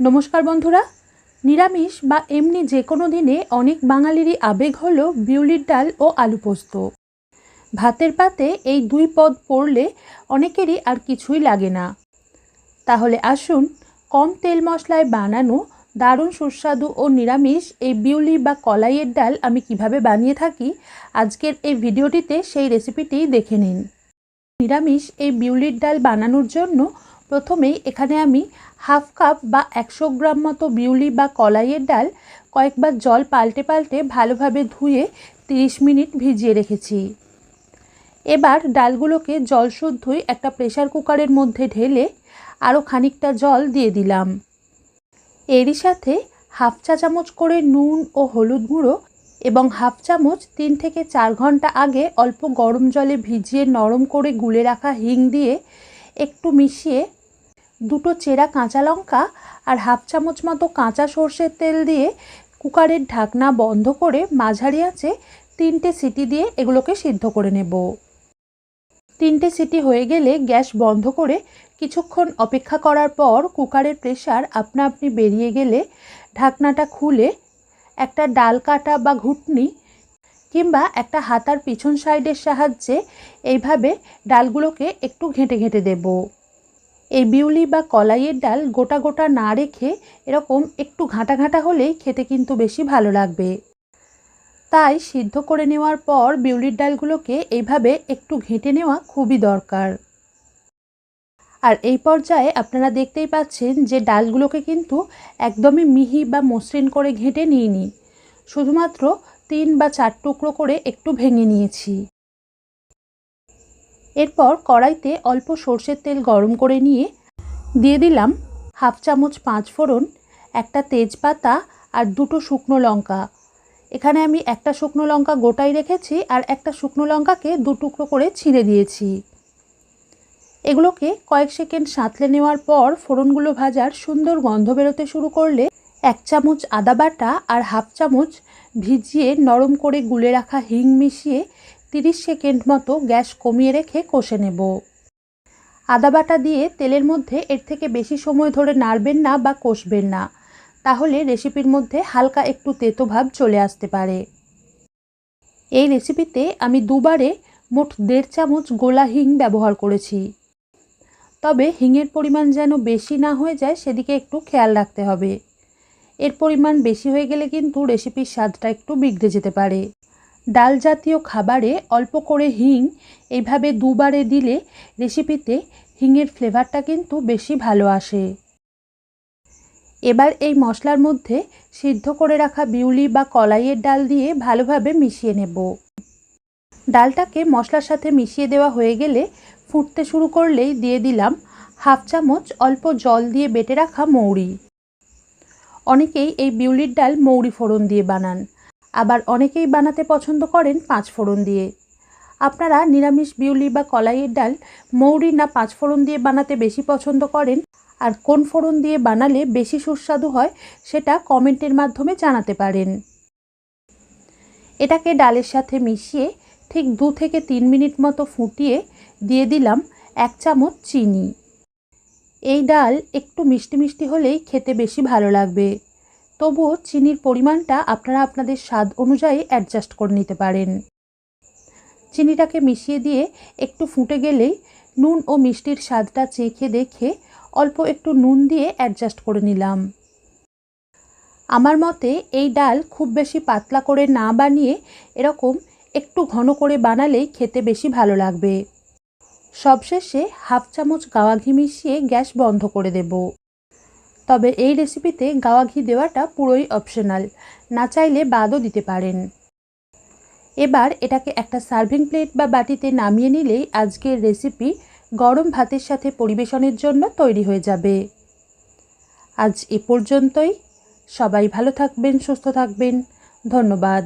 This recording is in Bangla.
নমস্কার বন্ধুরা। নিরামিষ বা এমনি যে কোনো দিনে অনেক বাঙালিরই আবেগ হলো বিউলির ডাল ও আলু পোস্ত। ভাতের পাতে এই দুই পদ পড়লে অনেকেরই আর কিছুই লাগে না। তাহলে আসুন কম তেল মশলায় বানানো দারুণ সুস্বাদু ও নিরামিষ এই বিউলি বা কলাইয়ের ডাল আমি কীভাবে বানিয়ে থাকি, আজকের এই ভিডিওটিতে সেই রেসিপিটি দেখে নিন। নিরামিষ এই বিউলির ডাল বানানোর জন্য প্রথমেই এখানে আমি হাফ কাপ বা একশো গ্রাম মতো বিউলি বা কলাইয়ের ডাল কয়েকবার জল পাল্টে পাল্টে ভালোভাবে ধুয়ে 30 মিনিট ভিজিয়ে রেখেছি। এবার ডালগুলোকে জল শুদ্ধই একটা প্রেসার কুকারের মধ্যে ঢেলে আরও খানিকটা জল দিয়ে দিলাম। এরই সাথে হাফ চা চামচ করে নুন ও হলুদ গুঁড়ো এবং হাফ চামচ তিন থেকে চার ঘণ্টা আগে অল্প গরম জলে ভিজিয়ে নরম করে গুলে রাখা হিং দিয়ে একটু মিশিয়ে দুটো চেরা কাঁচা লঙ্কা আর হাফ চামচ মতো কাঁচা সর্ষের তেল দিয়ে কুকারের ঢাকনা বন্ধ করে মাঝারি আঁচে তিনটে সিটি দিয়ে এগুলোকে সিদ্ধ করে নেব। তিনটে সিটি হয়ে গেলে গ্যাস বন্ধ করে কিছুক্ষণ অপেক্ষা করার পর কুকারের প্রেশার আপনা আপনি বেরিয়ে গেলে ঢাকনাটা খুলে একটা ডাল কাটা বা ঘুটনি কিংবা একটা হাতার পিছন সাইডের সাহায্যে এইভাবে ডালগুলোকে একটু ঘেঁটে ঘেঁটে দেব। এই বিউলি বা কলাইয়ের ডাল গোটা গোটা না রেখে এরকম একটু ঘাঁটা ঘাঁটা হলেই খেতে কিন্তু বেশি ভালো লাগবে। তাই সিদ্ধ করে নেওয়ার পর বিউলির ডালগুলোকে এইভাবে একটু ঘেঁটে নেওয়া খুবই দরকার। আর এই পর্যায়ে আপনারা দেখতেই পাচ্ছেন যে ডালগুলোকে কিন্তু একদমই মিহি বা মসৃণ করে ঘেঁটে নিইনি। শুধুমাত্র তিন বা চার টুকরো করে একটু ভেঙে নিয়েছি। এরপর কড়াইতে অল্প সর্ষের তেল গরম করে নিয়ে দিয়ে দিলাম হাফ চামচ পাঁচ ফোড়ন, একটা তেজপাতা আর দুটো শুকনো লঙ্কা। এখানে আমি একটা শুকনো লঙ্কা গোটাই রেখেছি আর একটা শুকনো লঙ্কাকে দু টুকরো করে ছিঁড়ে দিয়েছি। এগুলোকে কয়েক সেকেন্ড সাঁতলে নেওয়ার পর ফোড়নগুলো ভাজার সুন্দর গন্ধ বেরোতে শুরু করলে এক চামচ আদা বাটা আর হাফ চামচ ভিজিয়ে নরম করে গুলে রাখা হিং মিশিয়ে তিরিশ সেকেন্ড মতো গ্যাস কমিয়ে রেখে কষে নেব। আদা বাটা দিয়ে তেলের মধ্যে এর থেকে বেশি সময় ধরে নাড়বেন না বা কষবেন না, তাহলে রেসিপির মধ্যে হালকা একটু তেতো ভাব চলে আসতে পারে। এই রেসিপিতে আমি দুবারে মোট দেড় চামচ গোলা হিং ব্যবহার করেছি। তবে হিঙের পরিমাণ যেন বেশি না হয়ে যায় সেদিকে একটু খেয়াল রাখতে হবে। এর পরিমাণ বেশি হয়ে গেলে কিন্তু রেসিপির স্বাদটা একটু বিগড়ে যেতে পারে। ডাল জাতীয় খাবারে অল্প করে হিং এইভাবে দুবারে দিলে রেসিপিতে হিঙের ফ্লেভারটা কিন্তু বেশি ভালো আসে। এবার এই মশলার মধ্যে সিদ্ধ করে রাখা বিউলি বা কলাইয়ের ডাল দিয়ে ভালোভাবে মিশিয়ে নেব। ডালটাকে মশলার সাথে মিশিয়ে দেওয়া হয়ে গেলে ফুটতে শুরু করলেই দিয়ে দিলাম হাফ চামচ অল্প জল দিয়ে বেটে রাখা মৌরি। অনেকেই এই বিউলির ডাল মৌরি ফোড়ন দিয়ে বানান, আবার অনেকেই বানাতে পছন্দ করেন পাঁচ ফোড়ন দিয়ে। আপনারা নিরামিষ বিউলি বা কলাইয়ের ডাল মৌরি না পাঁচ ফোড়ন দিয়ে বানাতে বেশি পছন্দ করেন, আর কোন ফোড়ন দিয়ে বানালে বেশি সুস্বাদু হয় সেটা কমেন্টের মাধ্যমে জানাতে পারেন। এটাকে ডালের সাথে মিশিয়ে ঠিক দু থেকে তিন মিনিট মতো ফুটিয়ে দিয়ে দিলাম এক চামচ চিনি। এই ডাল একটু মিষ্টি মিষ্টি হলেই খেতে বেশি ভালো লাগবে। তবুও চিনির পরিমাণটা আপনারা আপনাদের স্বাদ অনুযায়ী অ্যাডজাস্ট করে নিতে পারেন। চিনিটাকে মিশিয়ে দিয়ে একটু ফুটে গেলেই নুন ও মিষ্টির স্বাদটা চেখে দেখে অল্প একটু নুন দিয়ে অ্যাডজাস্ট করে নিলাম। আমার মতে এই ডাল খুব বেশি পাতলা করে না বানিয়ে এরকম একটু ঘন করে বানালেই খেতে বেশি ভালো লাগবে। সবশেষে হাফ চামচ গাওয়া ঘি মিশিয়ে গ্যাস বন্ধ করে দেব। তবে এই রেসিপিতে গাওয়া ঘি দেওয়াটা পুরোই অপশনাল, না চাইলে বাদও দিতে পারেন। এবার এটাকে একটা সার্ভিং প্লেট বা বাটিতে নামিয়ে নিলেই আজকের রেসিপি গরম ভাতের সাথে পরিবেশনের জন্য তৈরি হয়ে যাবে। আজ এ পর্যন্তই। সবাই ভালো থাকবেন, সুস্থ থাকবেন। ধন্যবাদ।